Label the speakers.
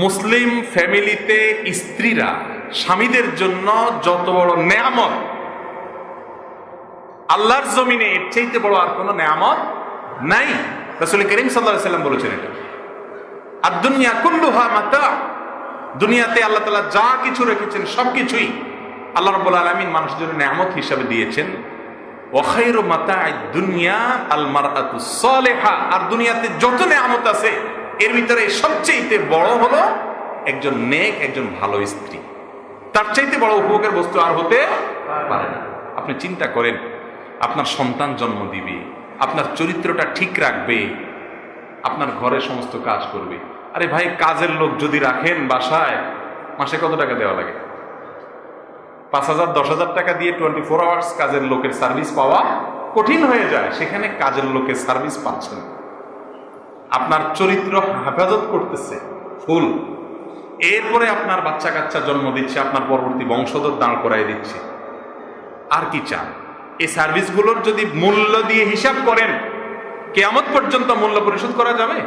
Speaker 1: মুসলিম ফ্যামিলিতে স্ত্রীরা স্বামীদের জন্য যত বড় নেয়ামত, আল্লাহর জমিনে এর চাইতে বড় আর কোনো নেয়ামত নাই। রাসূল করিম সাল্লাম বলেছেন এটা। আর দুনিয়া কুল্লুহা মাতা, দুনিয়াতে আল্লাহ তাআলা যা কিছু রেখেছেন সবকিছুই আল্লাহ রাব্বুল আলামিন মানুষের জন্য নেয়ামত হিসাবে দিয়েছেন। ওয়াখাইরু মাতা'আদ দুনিয়া আল মারআতু সালিহা, আর দুনিয়াতে যত নেয়ামত আছে এর ভিতরে সবচেয়ে বড় হলো একজন নেক, একজন ভালো স্ত্রী। তার চাইতে বড় উপভোগের বস্তু আর হতে পারে না। আপনি চিন্তা করেন, আপনার সন্তান জন্ম দিবে, আপনার চরিত্রটা ঠিক রাখবে, আপনার ঘরে সমস্ত কাজ করবে। আরে ভাই, কাজের লোক যদি রাখেন বাসায়, মাসে কত টাকা দেওয়া লাগে? পাঁচ হাজার, দশ হাজার টাকা দিয়ে টোয়েন্টি ফোর আওয়ার্স কাজের লোকের সার্ভিস পাওয়া কঠিন হয়ে যায়। সেখানে কাজের লোকের সার্ভিস পাচ্ছেন আপনার চরিত্র হেফাজত করতেছে। ফুল এরপরে আপনার বাচ্চা কাচ্চা জন্ম দিচ্ছে, আপনার পরবর্তী বংশধর দাঁড় করাই দিচ্ছে। আর কি চান? এই সার্ভিসগুলোর যদি মূল্য দিয়ে হিসাব করেন, কেয়ামত পর্যন্ত মূল্য পরিশোধ করা যাবে?